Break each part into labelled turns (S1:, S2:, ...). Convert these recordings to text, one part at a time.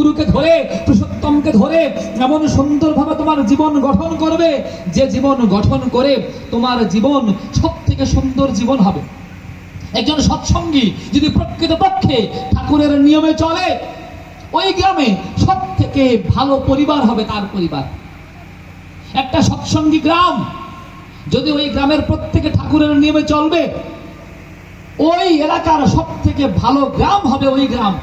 S1: সদ্গুরুকে ধরে, পুরুষোত্তমকে ধরে, এমন সুন্দরভাবে তোমার জীবন গঠন করবে, যে জীবন গঠন করে তোমার জীবন সব থেকে সুন্দর জীবন হবে। একজন সৎসঙ্গী যদি প্রকৃতপক্ষে ঠাকুরের নিয়মে চলে, ওই গ্রামে সব থেকে ভালো পরিবার হবে তার পরিবার। একটা সৎসঙ্গী গ্রাম যদি ওই গ্রামের প্রত্যেকে ঠাকুরের নিয়মে চলবে, ওই এলাকার সব থেকে ভালো গ্রাম হবে ওই গ্রাম।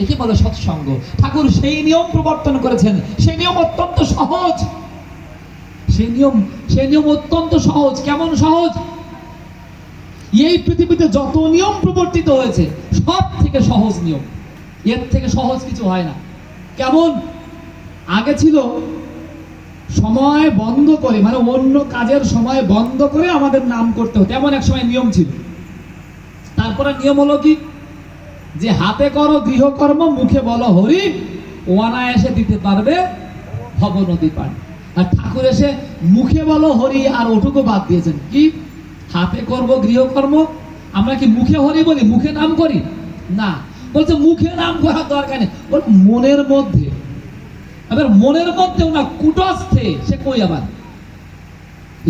S1: একে বলে সৎসঙ্গ। ঠাকুর সেই নিয়ম প্রবর্তন করেছেন। সেই নিয়ম অত্যন্ত সহজ। সেই নিয়ম সেই নিয়ম অত্যন্ত সহজ। কেমন সহজ? এই পৃথিবীতে যত নিয়ম প্রবর্তিত হয়েছে, সব থেকে সহজ নিয়ম। এর থেকে সহজ কিছু হয় না। কেমন? আগে ছিল সময় বন্ধ করে মানে অন্য কাজের সময় বন্ধ করে আমাদের নাম করতে হতো। এমন এক সময় নিয়ম ছিল। তারপরে নিয়ম হলো কি? যে হাতে করো গৃহকর্ম, মুখে বলো হরি, অনায়াসে দিতে পারবে ভব নদী পান। আর ঠাকুর এসে মুখে বলো হরি আর ওটুকু বাদ দিয়েছেন। কি? হাতে করব গৃহকর্ম? আমরা কি মুখে হরি বলি? মুখে নাম করি? না। বলছে, মুখে নাম করার দরকার নেই। মনের মধ্যে। আবার মনের মধ্যে না কুটস্থে, সে কই আবার?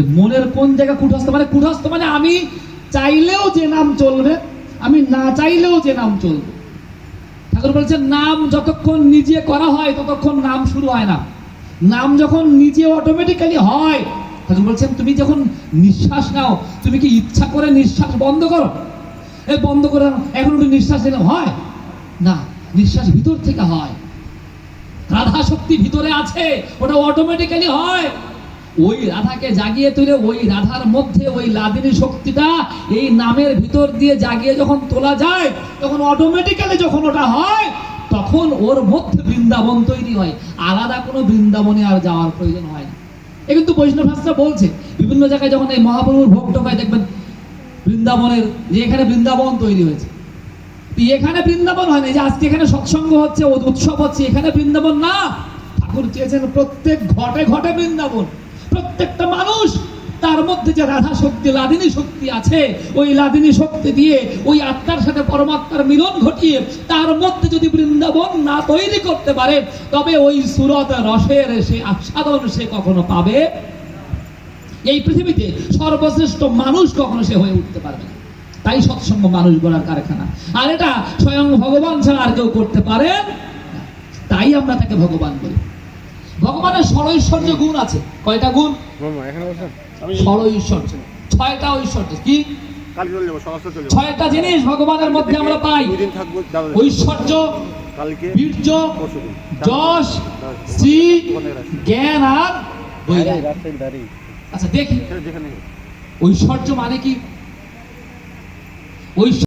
S1: মনের কোন জায়গা কুটস্থ? মানে কুটস্থ মানে আমি চাইলেও যে নাম চলবে আমি না চাইলেও যে নাম চলবে। ঠাকুর বলছেন, নাম যতক্ষণ নিজে করা হয় ততক্ষণ নাম শুরু হয় না। নাম যখন নিজে অটোমেটিক্যালি হয়, ঠাকুর বলছেন, তুমি যখন নিঃশ্বাস নাও, তুমি কি ইচ্ছা করে নিঃশ্বাস বন্ধ করো? এ বন্ধ করে এখন একটু নিঃশ্বাস নিলাম, হয়? না, নিঃশ্বাস ভিতর থেকে হয়। রাধা শক্তি ভিতরে আছে, ওটা অটোমেটিক্যালি হয়। ওই রাধাকে জাগিয়ে তুলে, ওই রাধার মধ্যে ওই লাদিনী শক্তিটা এই নামের ভিতর দিয়ে জাগিয়ে যখন তোলা যায়, তখন অটোমেটিক্যালি যখন ওটা হয়, তখন ওর মধ্যে বৃন্দাবন তৈরি হয়। আলাদা কোনো বৃন্দাবনে আর যাওয়ার প্রয়োজন হয় না। এ কিন্তু বৈষ্ণব শাস্ত্র বলছে, বিভিন্ন জায়গায় যখন এই মহাপ্রভুর ভোগ টোকায় দেখবেন, বৃন্দাবনের যে এখানে বৃন্দাবন তৈরি হয়েছে। এখানে বৃন্দাবন হয় না যে আজকে এখানে সৎসঙ্গ হচ্ছে, উৎসব হচ্ছে, এখানে বৃন্দাবন না। ঠাকুর চেয়েছেন প্রত্যেক ঘটে ঘটে বৃন্দাবন। প্রত্যেকটা মানুষ তার মধ্যে যে রাধা শক্তি লাদিনী শক্তি আছে, ওই লাদিনী শক্তি দিয়ে ওই আত্মার সাথে পরমাত্মার মিলন ঘটিয়ে তার মধ্যে যদি বৃন্দাবন না তৈরি করতে পারে, তবে ওই সুরত রসের সে আস্বাদন সে কখনো পাবে? এই পৃথিবীতে সর্বশ্রেষ্ঠ মানুষ কখনো সে হয়ে উঠতে পারবে তাই সৎসঙ্গ মানুষ গড়ার কারখানা। আর এটা স্বয়ং ভগবান ছাড়া আর কেউ করতে পারেন না। তাই আমরা তাকে ভগবান বলি। ভগবানের ষড়ৈশ্বর্য গুণ আছে। কয়টা গুণ? ষড়ৈশ্বর্য ছয়টা ঐশ্বর্য। কি? ছয়টা জিনিস ভগবানের মধ্যে আমরা পাই। ঐশ্বর্য বীর্য যশ শ্রী জ্ঞান আর আচ্ছা দেখি। ঐশ্বর্য মানে কি? ঐশ্বর্য